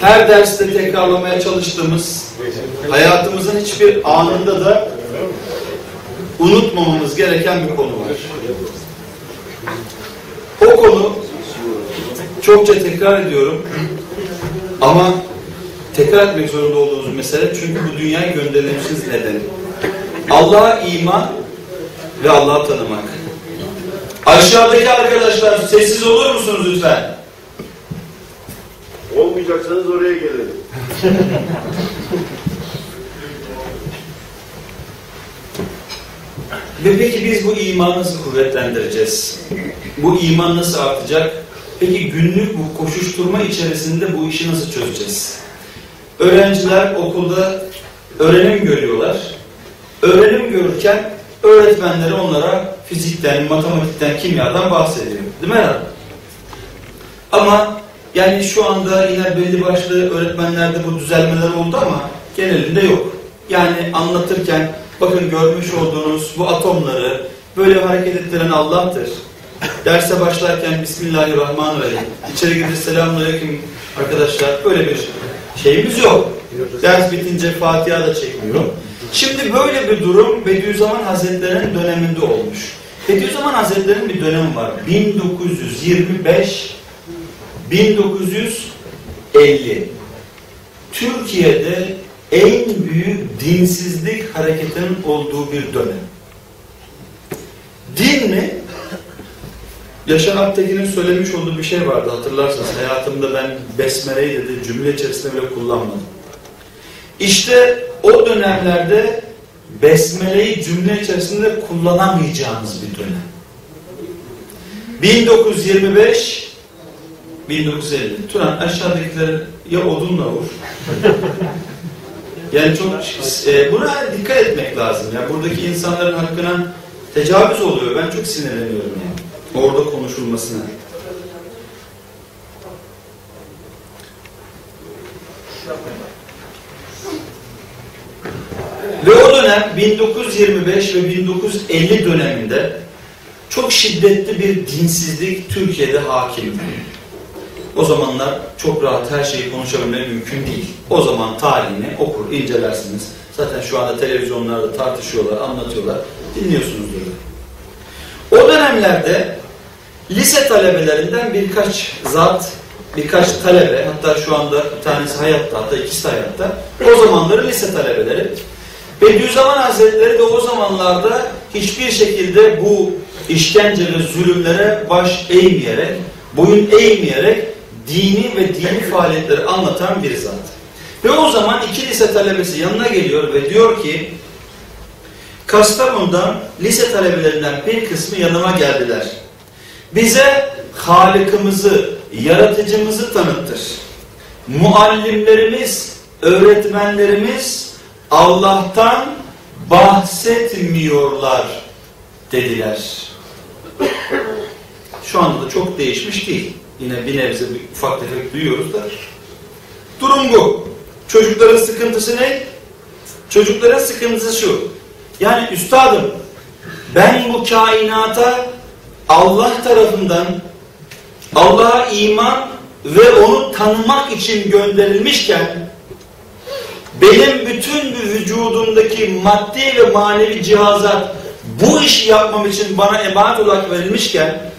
Her derste tekrarlamaya çalıştığımız, hayatımızın hiçbir anında da unutmamamız gereken bir konu var. O konu çokça tekrar ediyorum ama tekrar etmek zorunda olduğumuz mesele çünkü bu dünyaya gönderilmişiz nedeni. Allah'a iman ve Allah'ı tanımak. Aşağıdaki arkadaşlar sessiz olur musunuz lütfen? Olmayacaksanız oraya gelelim. Ve peki biz bu imanı nasıl kuvvetlendireceğiz? Bu iman nasıl artacak? Peki günlük bu koşuşturma içerisinde bu işi nasıl çözeceğiz? Öğrenciler okulda öğrenim görüyorlar. Öğrenim görürken öğretmenleri onlara fizikten, matematikten, kimyadan bahsediyor. Değil mi herhalde? Ama yani şu anda yine belli başlı öğretmenlerde bu düzelmeler oldu ama genelinde yok. Yani anlatırken bakın görmüş olduğunuz bu atomları böyle hareket ettiren Allah'tır. Derse başlarken Bismillahirrahmanirrahim. İçeri girince selamünaleyküm arkadaşlar. Böyle bir şeyimiz yok. Ders bitince Fatiha da çekmiyor. Şimdi böyle bir durum Bediüzzaman Hazretleri'nin döneminde olmuş. Bediüzzaman Hazretleri'nin bir dönemi var. 1925 1950 Türkiye'de en büyük dinsizlik hareketinin olduğu bir dönem. Din mi? Yaşar Aktekin'in söylemiş olduğu bir şey vardı hatırlarsanız. Hayatımda ben besmeleyi dedi cümle içerisinde bile kullanmadım. İşte o dönemlerde besmeleyi cümle içerisinde kullanamayacağınız bir dönem. 1925 1950. Turan aşağıdakileri ya odunla vur. yani çok e, buna dikkat etmek lazım. Yani buradaki insanların hakkına tecavüz oluyor. Ben çok sinirleniyorum yani. Orada konuşulmasına. Ve o dönem 1925 ve 1950 döneminde çok şiddetli bir dinsizlik Türkiye'de hakimdi. O zamanlar çok rahat her şeyi konuşabilmek mümkün değil. O zaman tarihini okur, incelersiniz. Zaten şu anda televizyonlarda tartışıyorlar, anlatıyorlar. Dinliyorsunuzdur. O dönemlerde lise talebelerinden birkaç zat, birkaç talebe, hatta şu anda bir tanesi hayatta, hatta ikisi hayatta, o zamanları lise talebeleri. Bediüzzaman Hazretleri de o zamanlarda hiçbir şekilde bu işkence ve zulümlere baş eğmeyerek, boyun eğmeyerek dini ve dini faaliyetleri anlatan bir zat. Ve o zaman iki lise talebesi yanına geliyor ve diyor ki Kastamonu'dan lise talebelerinden bir kısmı yanıma geldiler. Bize Halık'ımızı, yaratıcımızı tanıttır. Muallimlerimiz, öğretmenlerimiz Allah'tan bahsetmiyorlar dediler. Şu anda da çok değişmiş değil. Yine bir nebze bir ufak tefek duyuyoruz da. Durum bu. Çocukların sıkıntısı ne? Çocukların sıkıntısı şu. Yani üstadım ben bu kainata Allah tarafından Allah'a iman ve onu tanımak için gönderilmişken benim bütün vücudumdaki maddi ve manevi cihazat bu işi yapmam için bana emanet olarak verilmişken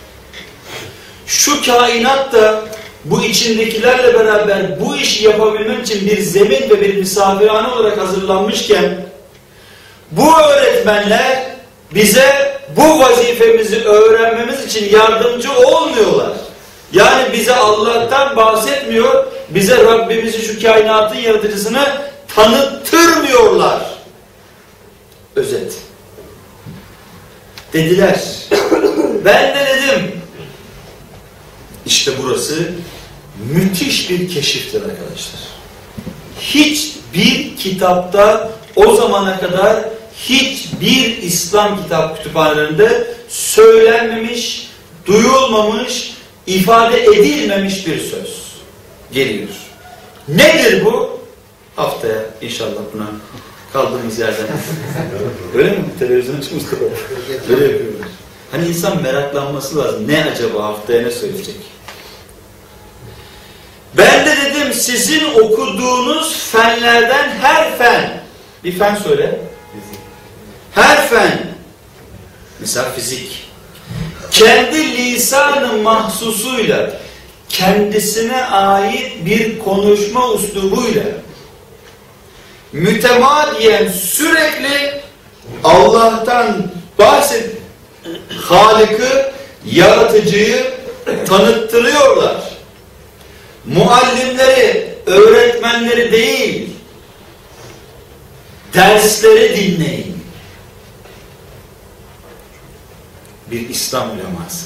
şu kainat da bu içindekilerle beraber bu işi yapabilmem için bir zemin ve bir misafirhane olarak hazırlanmışken bu öğretmenler bize bu vazifemizi öğrenmemiz için yardımcı olmuyorlar. Yani bize Allah'tan bahsetmiyor, bize Rabbimizi şu kainatın yaratıcısını tanıttırmıyorlar. Özet. Dediler. Ben de dedim. İşte burası müthiş bir keşiftir arkadaşlar. Hiçbir kitapta o zamana kadar hiçbir İslam kitap kütüphanelerinde söylenmemiş, duyulmamış, ifade edilmemiş bir söz geliyor. Nedir bu? Haftaya inşallah buna kaldığımız yerden. Öyle mi? Televizyona çıkmış kadar. Öyle yapıyorlar. Hani insan meraklanması lazım. Ne acaba haftaya ne söyleyecek? Ben de dedim sizin okuduğunuz fenlerden her fen, bir fen söyle. Her fen, mesela fizik, kendi lisanı mahsusuyla, kendisine ait bir konuşma üslubuyla, mütemadiyen sürekli Allah'tan bahset, Halık'ı, yaratıcıyı tanıttırıyorlar. Muallimleri, öğretmenleri değil, dersleri dinleyin. Bir İslam uleması.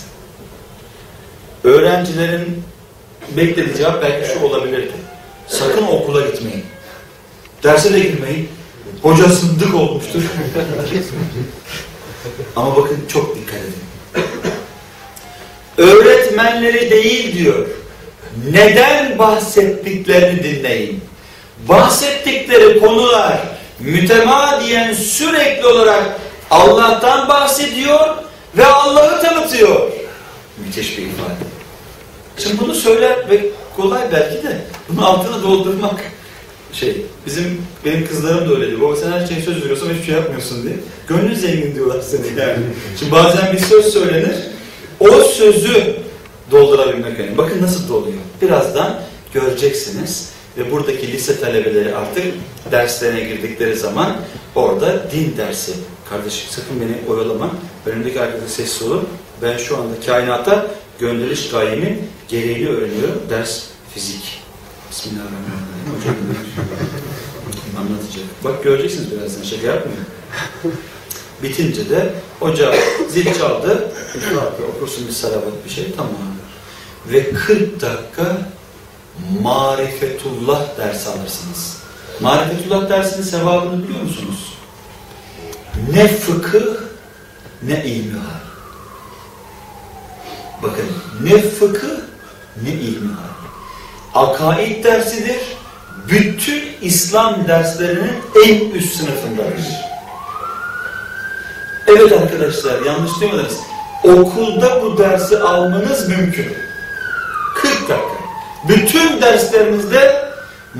Öğrencilerin beklediği cevap belki şu olabilirdi. Sakın okula gitmeyin. Derse de girmeyin. Hoca sındık olmuştur. Ama bakın çok dikkat edin. Öğretmenleri değil diyor. Neden bahsettiklerini dinleyin. Bahsettikleri konular mütemadiyen sürekli olarak Allah'tan bahsediyor ve Allah'ı tanıtıyor. Müthiş bir ifade. Şimdi bunu söyler ve kolay belki de bunu altına doldurmak şey bizim benim kızlarım da öyle diyor. Baba sen her şeye söz veriyorsan hiçbir şey yapmıyorsun diye. Gönlün zengin diyorlar seni yani. Şimdi bazen bir söz söylenir. O sözü doldurabilmek önemli. Bakın nasıl doluyor. Birazdan göreceksiniz. Ve buradaki lise talebeleri artık derslerine girdikleri zaman orada din dersi. Kardeşim sakın beni oyalama. Önümdeki arkadaş sessiz olun. Ben şu anda kainata gönderiş gayemin gereğini öğreniyorum. Ders fizik. Bismillahirrahmanirrahim. Hocam anlatacak. Bak göreceksiniz birazdan şaka yapmıyor. Bitince de hoca zil çaldı. Okursun bir salavat bir şey tamam. Ve 40 dakika marifetullah dersi alırsınız. Marifetullah dersinin sevabını biliyor musunuz? Ne fıkıh ne ilmihal. Bakın ne fıkıh ne ilmihal. Akaid dersidir. Bütün İslam derslerinin en üst sınıfındadır. Evet arkadaşlar yanlış duymadınız. Okulda bu dersi almanız mümkün. 40 dakika. Bütün derslerimizde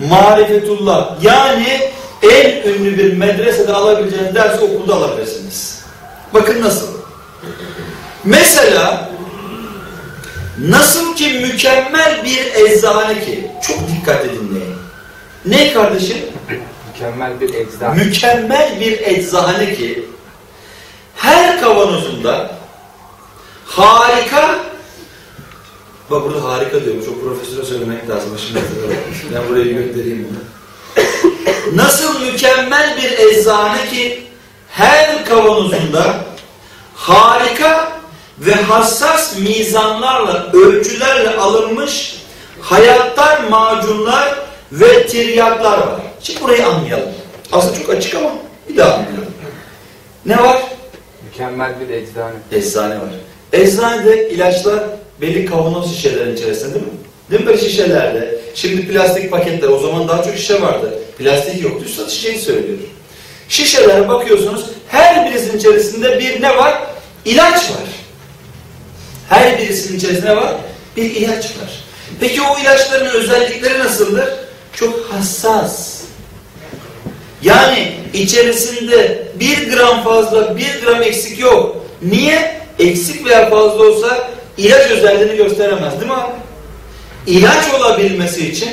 marifetullah yani en ünlü bir medresede alabileceğiniz dersi okulda alabilirsiniz. Bakın nasıl. Mesela nasıl ki mükemmel bir eczane ki çok dikkat edin dinleyin. Ne kardeşim? Mükemmel bir eczane. Mükemmel bir eczane ki her kavanozunda harika bak burada harika diyorum çok profesöre söylemek lazım şimdi ben buraya göndereyim bunu nasıl mükemmel bir eczane ki her kavanozunda harika ve hassas mizanlarla ölçülerle alınmış hayattar macunlar ve tiryaklar var şimdi burayı anlayalım aslında çok açık ama bir daha anlayalım ne var? Mükemmel bir eczane. Eczane var. Eczanede ilaçlar belli kavanoz şişelerin içerisinde değil mi? Değil mi böyle şişelerde? Şimdi plastik paketler, o zaman daha çok şişe vardı. Plastik yoktu, üstad şişeyi söylüyor. Şişelere bakıyorsunuz, her birisinin içerisinde bir ne var? İlaç var. Her birisinin içerisinde var? Bir ilaç var. Peki o ilaçların özellikleri nasıldır? Çok hassas. Yani içerisinde bir gram fazla, bir gram eksik yok. Niye? Eksik veya fazla olsa ilaç özelliğini gösteremez değil mi abi? İlaç olabilmesi için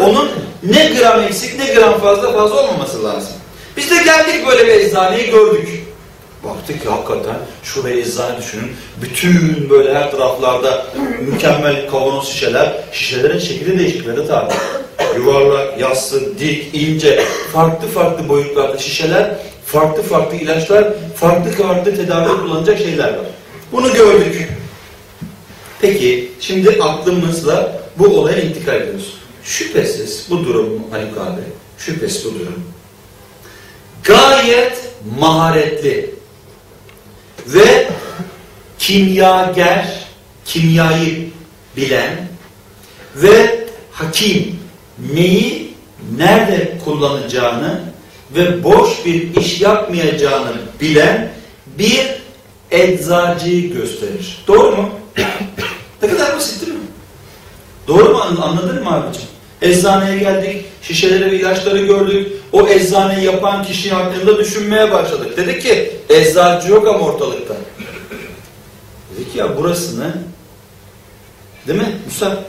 onun ne gram eksik ne gram fazla fazla olmaması lazım. Biz de geldik böyle bir eczaneyi gördük. Baktık ki hakikaten şuraya eczane düşünün. Bütün böyle her taraflarda mükemmel kavanoz şişeler. Şişelerin şekli değişikleri tabi. Yuvarlak, yassı, dik, ince, farklı farklı boyutlarda şişeler, farklı farklı ilaçlar, farklı farklı tedavide kullanacak şeyler var. Bunu gördük. Peki şimdi aklımızla bu olaya intikal ediyoruz. Şüphesiz bu durum Haluk abi, şüphesiz bu durum gayet maharetli ve kimyager, kimyayı bilen ve hakim neyi nerede kullanacağını ve boş bir iş yapmayacağını bilen bir eczacıyı gösterir. Doğru mu? ne kadar basit değil mi? Doğru mu anladın mı abicim? Eczaneye geldik, şişeleri ve ilaçları gördük. O eczaneyi yapan kişi hakkında düşünmeye başladık. Dedik ki eczacı yok ama ortalıkta. Dedik ya burası ne? Değil mi Musa?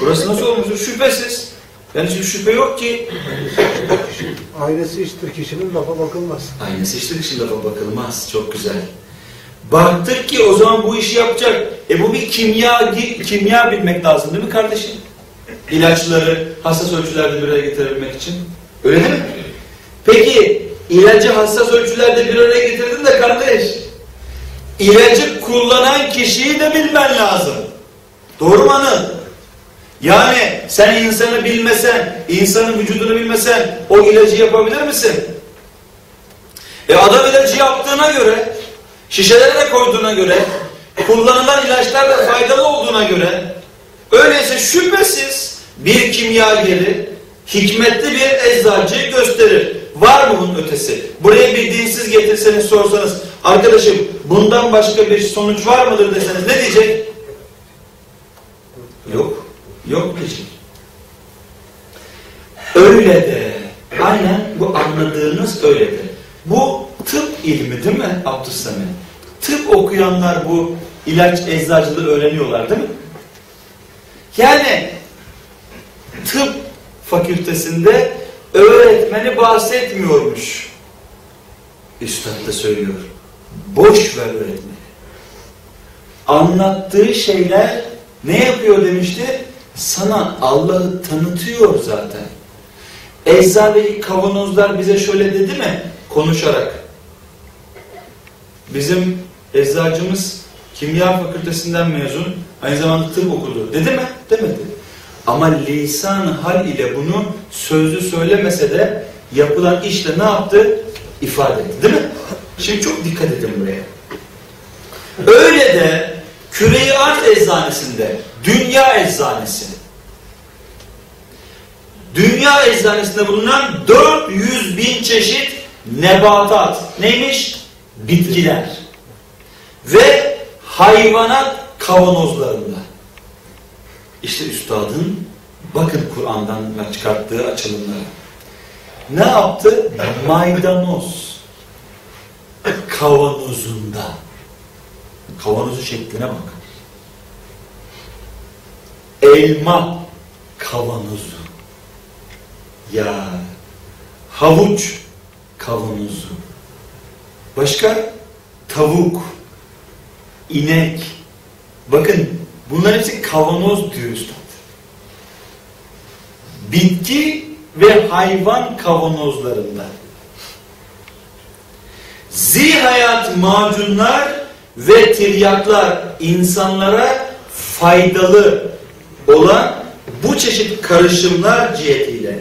Burası nasıl olmuş? Şüphesiz. Yani şimdi şüphe yok ki. Ailesi iştir kişinin lafa bakılmaz. Aynısı işte için lafa bakılmaz. Çok güzel. Baktık ki o zaman bu işi yapacak. E bu bir kimya, kimya bilmek lazım değil mi kardeşim? İlaçları hassas ölçülerde bir araya getirebilmek için. Öyle değil mi? Peki ilacı hassas ölçülerde bir araya getirdin de kardeş. İlacı kullanan kişiyi de bilmen lazım. Doğru mu Anıl? Yani sen insanı bilmesen, insanın vücudunu bilmesen o ilacı yapabilir misin? E adam ilacı yaptığına göre, şişelere de koyduğuna göre, kullanılan ilaçlar da faydalı olduğuna göre, öyleyse şüphesiz bir kimyageri, hikmetli bir eczacıyı gösterir. Var mı bunun ötesi? Buraya bir dinsiz getirseniz sorsanız, arkadaşım bundan başka bir sonuç var mıdır deseniz ne diyecek? Yok. Yok diyecek. Öyle de. Aynen bu anladığınız öyle de. Bu tıp ilmi değil mi Abdüssamet? Tıp okuyanlar bu ilaç eczacılığı öğreniyorlar değil mi? Yani fakültesinde öğretmeni bahsetmiyormuş. Üstad da söylüyor. Boş ver öğretmeni. Anlattığı şeyler ne yapıyor demişti? Sana Allah'ı tanıtıyor zaten. Eczadeki kavanozlar bize şöyle dedi mi? Konuşarak. Bizim eczacımız kimya fakültesinden mezun. Aynı zamanda tıp okudu. Dedi mi? Demedi. Ama lisan hal ile bunu sözlü söylemese de yapılan işle ne yaptı? İfade etti. Değil mi? Şimdi çok dikkat edin buraya. Öyle de Küreyi Arz Eczanesinde Dünya Eczanesi Dünya Eczanesinde bulunan 400 bin çeşit nebatat neymiş? Bitkiler ve hayvanat kavanozlarında. İşte üstadın bakın Kur'an'dan çıkarttığı açılımları. Ne yaptı? Maydanoz kavanozunda. Kavanozu şekline bak. Elma kavanozu. Ya havuç kavanozu. Başka? Tavuk, inek. Bakın bunlar hepsi kavanoz diyor üstad. Bitki ve hayvan kavanozlarında. Zihayat macunlar ve tiryaklar insanlara faydalı olan bu çeşit karışımlar cihetiyle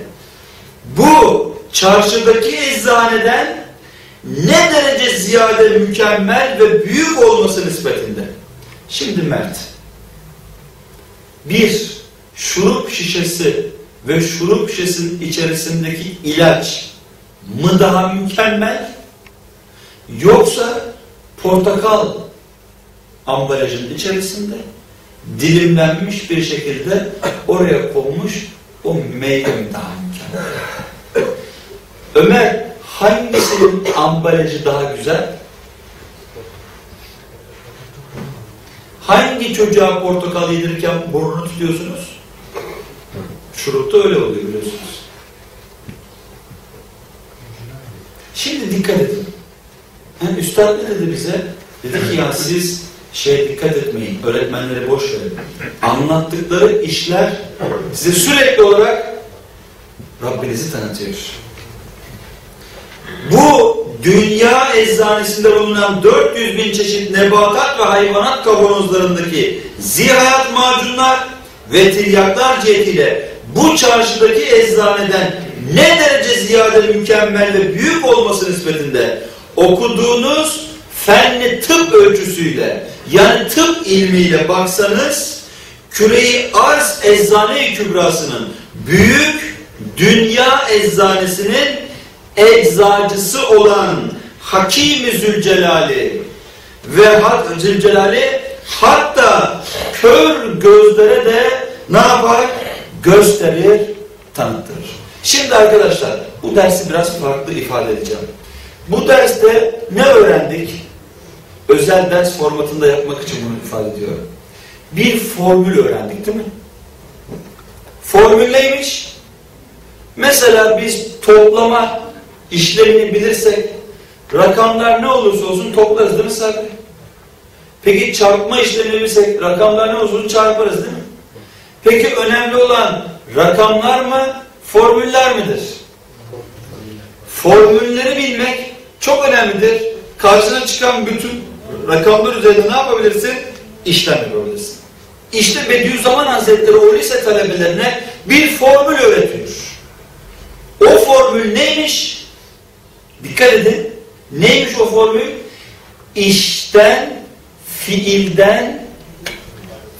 bu çarşıdaki eczaneden ne derece ziyade mükemmel ve büyük olması nispetinde. Şimdi Mert, bir şurup şişesi ve şurup şişesinin içerisindeki ilaç mı daha mükemmel yoksa portakal ambalajın içerisinde dilimlenmiş bir şekilde oraya konmuş o meyve mi daha mükemmel? Ömer hangisinin ambalajı daha güzel? Hangi çocuğa portakal yedirirken burnunu tutuyorsunuz? Şurupta öyle oluyor biliyorsunuz. Şimdi dikkat edin. Yani üstad ne dedi bize? Dedi ki ya siz şey dikkat etmeyin, öğretmenlere boş verin. Anlattıkları işler size sürekli olarak Rabbinizi tanıtıyor. Bu dünya eczanesinde bulunan 400 bin çeşit nebatat ve hayvanat kavanozlarındaki zihayat macunlar ve tiryaklar cihetiyle bu çarşıdaki eczaneden ne derece ziyade mükemmel ve büyük olması nispetinde okuduğunuz fenli tıp ölçüsüyle yani tıp ilmiyle baksanız küreyi arz eczane kübrasının büyük dünya eczanesinin eczacısı olan Hakim-i Zülcelali ve Zülcelali hatta kör gözlere de ne yapar? Gösterir, tanıtır. Şimdi arkadaşlar bu dersi biraz farklı ifade edeceğim. Bu derste ne öğrendik? Özel ders formatında yapmak için bunu ifade ediyorum. Bir formül öğrendik değil mi? Formül neymiş? Mesela biz toplama işlemini bilirsek rakamlar ne olursa olsun toplarız değil mi Sabri? Peki çarpma işlemini bilirsek rakamlar ne olursa olsun çarparız değil mi? Peki önemli olan rakamlar mı, formüller midir? Formülleri bilmek çok önemlidir. Karşına çıkan bütün rakamlar üzerinde ne yapabilirsin? İşlem yapabilirsin. İşte Bediüzzaman Hazretleri o lise talebelerine bir formül öğretiyor. O formül neymiş? Dikkat edin. Neymiş o formül? İşten, fiilden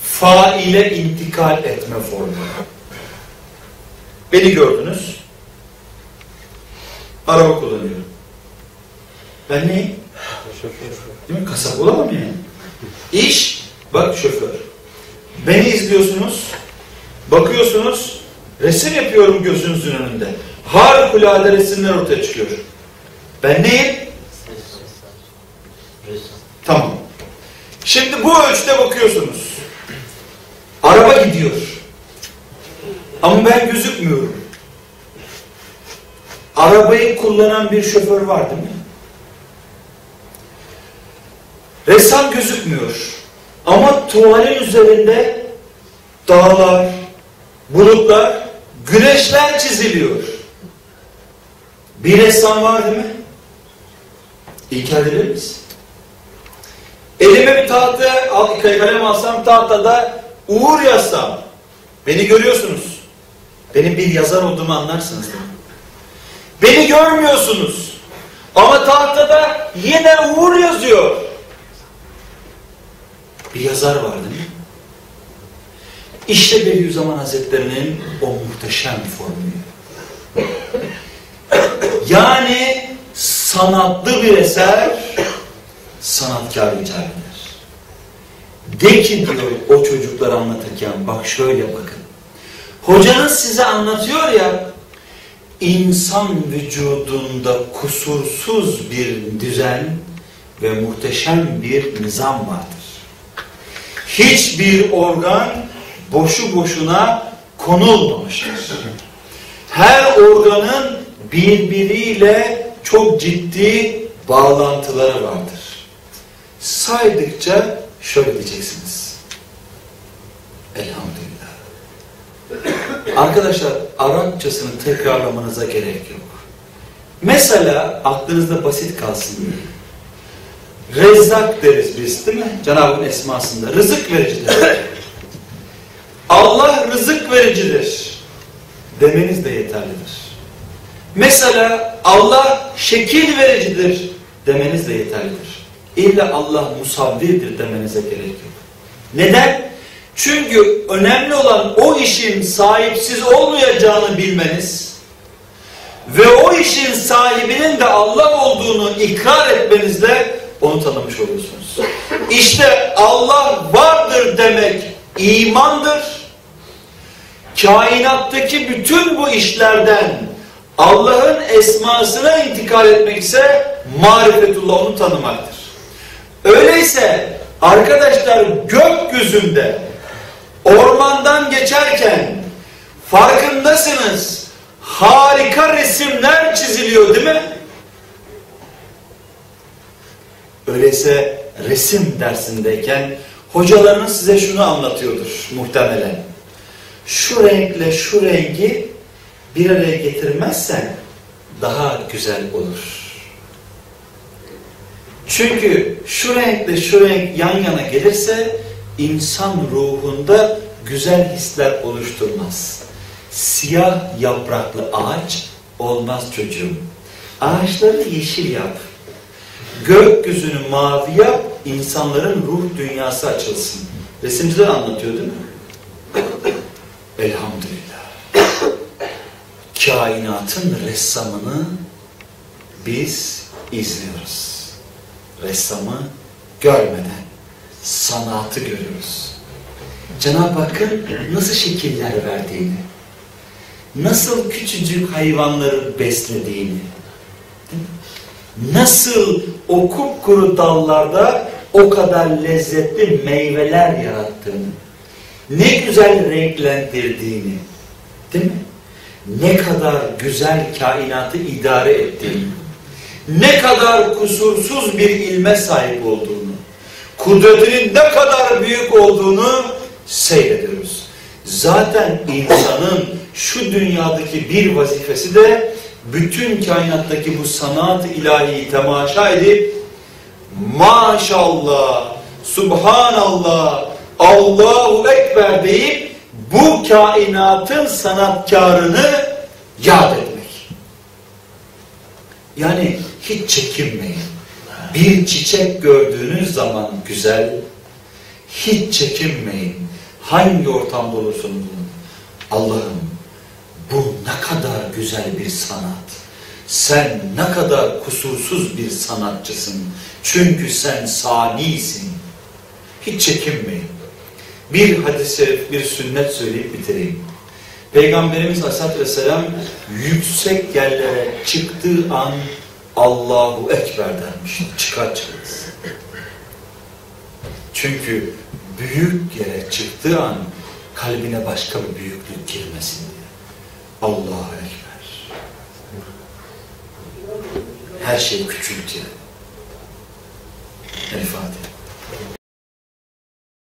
faile intikal etme formülü. Beni gördünüz. Araba kullanıyorum. Ben neyim? Değil mi? Kasap olamam yani. İş, bak şoför. Beni izliyorsunuz, bakıyorsunuz, resim yapıyorum gözünüzün önünde. Harikulade resimler ortaya çıkıyor. Ben neyim? Tamam. Şimdi bu ölçüde bakıyorsunuz. Araba gidiyor. Ama ben gözükmüyorum. Arabayı kullanan bir şoför var değil mi? Ressam gözükmüyor. Ama tuvalin üzerinde dağlar, bulutlar, güneşler çiziliyor. Bir ressam var değil mi? Misin? Elime bir tahta, al- kalem alsam tahtada Uğur yazsam. Beni görüyorsunuz. Benim bir yazar olduğumu anlarsınız? Beni görmüyorsunuz. Ama tahtada yine Uğur yazıyor. Bir yazar var değil mi? İşte Bediüzzaman Hazretleri'nin o muhteşem formülü. Yani sanatlı bir eser sanatkar icap eder. De ki diyor o çocuklar anlatırken bak şöyle bakın. Hocanız size anlatıyor ya insan vücudunda kusursuz bir düzen ve muhteşem bir nizam vardır. Hiçbir organ boşu boşuna konulmamıştır. Her organın birbiriyle çok ciddi bağlantıları vardır. Saydıkça şöyle diyeceksiniz. Elhamdülillah. Arkadaşlar Arapçasını tekrarlamanıza gerek yok. Mesela aklınızda basit kalsın diye. Rezzak deriz biz değil mi? Cenab-ı esmasında. Rızık vericidir. Allah rızık vericidir. Demeniz de yeterlidir. Mesela Allah şekil vericidir demeniz de yeterlidir. İlla Allah musavvirdir demenize gerek yok. Neden? Çünkü önemli olan o işin sahipsiz olmayacağını bilmeniz ve o işin sahibinin de Allah olduğunu ikrar etmenizle onu tanımış oluyorsunuz. İşte Allah vardır demek imandır. Kainattaki bütün bu işlerden Allah'ın esmasına intikal etmek ise marifetullah onu tanımaktır. Öyleyse arkadaşlar gökyüzünde ormandan geçerken farkındasınız harika resimler çiziliyor değil mi? Öyleyse resim dersindeyken hocalarınız size şunu anlatıyordur muhtemelen. Şu renkle şu rengi bir araya getirmezsen daha güzel olur. Çünkü şu renkle şu renk yan yana gelirse insan ruhunda güzel hisler oluşturmaz. Siyah yapraklı ağaç olmaz çocuğum. Ağaçları yeşil yap. Gökyüzünü mavi yap, insanların ruh dünyası açılsın. Resimciler anlatıyor değil mi? Elhamdülillah. Kainatın ressamını biz izliyoruz. Ressamı görmeden sanatı görüyoruz. Cenab-ı Hakk'ın nasıl şekiller verdiğini, nasıl küçücük hayvanları beslediğini, nasıl o kupkuru dallarda o kadar lezzetli meyveler yarattığını, ne güzel renklendirdiğini, değil mi? Ne kadar güzel kainatı idare ettiğini, ne kadar kusursuz bir ilme sahip olduğunu, kudretinin ne kadar büyük olduğunu seyrediyoruz. Zaten insanın şu dünyadaki bir vazifesi de bütün kainattaki bu sanat ilahiyi temaşa edip maşallah, subhanallah, Allahu Ekber deyip bu kainatın sanatkarını yad etmek. Yani hiç çekinmeyin. Bir çiçek gördüğünüz zaman güzel, hiç çekinmeyin. Hangi ortamda olursanız olun. Allah'ım bu ne kadar güzel bir sanat. Sen ne kadar kusursuz bir sanatçısın. Çünkü sen sanisin. Hiç çekinmeyin. Bir hadise, bir sünnet söyleyip bitireyim. Peygamberimiz Aleyhisselatü Vesselam yüksek yerlere çıktığı an Allahu Ekber dermiş. Çıkar çıkmaz. Çünkü büyük yere çıktığı an kalbine başka bir büyüklük girmesin diye. Allahu Ekber. Her şey küçültüyor. El.